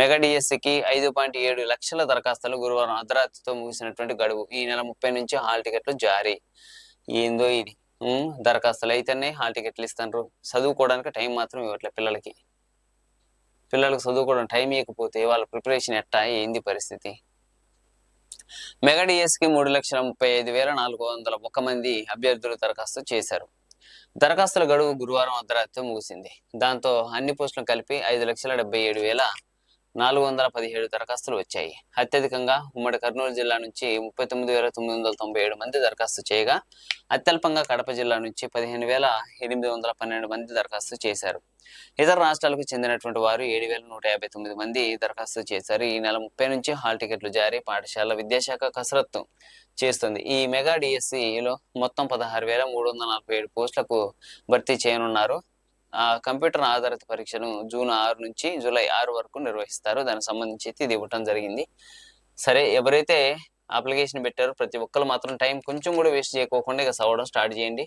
Mega డిఎస్సికి ఐదు point ఏడు లక్షల దరఖాస్తులు గురువారం అర్ధరాత్రితో ముగిసినటువంటి గడువు. ఈ నెల ముప్పై నుంచి హాల్ టికెట్లు జారీ. ఏందో ఇది? దరఖాస్తులు అయితేనే హాల్ టికెట్లు ఇస్తారు చదువుకోవడానికి టైం మాత్రం ఇవ్వట్లే పిల్లలకి. పిల్లలకు చదువుకోవడం టైం ఇవ్వకపోతే వాళ్ళ ప్రిపరేషన్ ఎట్టా? ఏంది పరిస్థితి? మెగా డిఎస్కి మూడు లక్షల ముప్పై ఐదు వేల నాలుగు వందల ఒక్క మంది అభ్యర్థులు దరఖాస్తు చేశారు. దరఖాస్తుల గడువు గురువారం అర్ధరాత్రితో ముగిసింది. దాంతో అన్ని పోస్టులను కలిపి ఐదు లక్షల డెబ్బై ఏడు వేల నాలుగు వందల పదిహేడు దరఖాస్తులు వచ్చాయి. అత్యధికంగా ఉమ్మడి కర్నూలు జిల్లా నుంచి ముప్పై తొమ్మిది వేల తొమ్మిది వందల తొంభై ఏడు మంది దరఖాస్తు చేయగా అత్యల్పంగా కడప జిల్లా నుంచి పదిహేను వేల ఎనిమిది వందల పన్నెండు మంది దరఖాస్తు చేశారు. ఇతర రాష్ట్రాలకు చెందినటువంటి వారు ఏడు వేల నూట యాభై తొమ్మిది మంది దరఖాస్తు చేశారు. ఈ నెల ముప్పై నుంచి హాల్ టికెట్లు జారీ పాఠశాల విద్యాశాఖ కసరత్తు చేస్తుంది. ఈ మెగా డిఎస్సిలో మొత్తం పదహారు వేల మూడు వందల నలభై ఏడు పోస్టులకు భర్తీ చేయనున్నారు. కంప్యూటర్ ఆధారిత పరీక్షను జూన్ ఆరు నుంచి జూలై ఆరు వరకు నిర్వహిస్తారు. దానికి సంబంధించి ఇది ఇవ్వటం జరిగింది. సరే ఎవరైతే అప్లికేషన్ పెట్టారో ప్రతి ఒక్కరు మాత్రం టైం కొంచెం కూడా వేస్ట్ చేయకోకుండా ఇక చదవడం స్టార్ట్ చేయండి.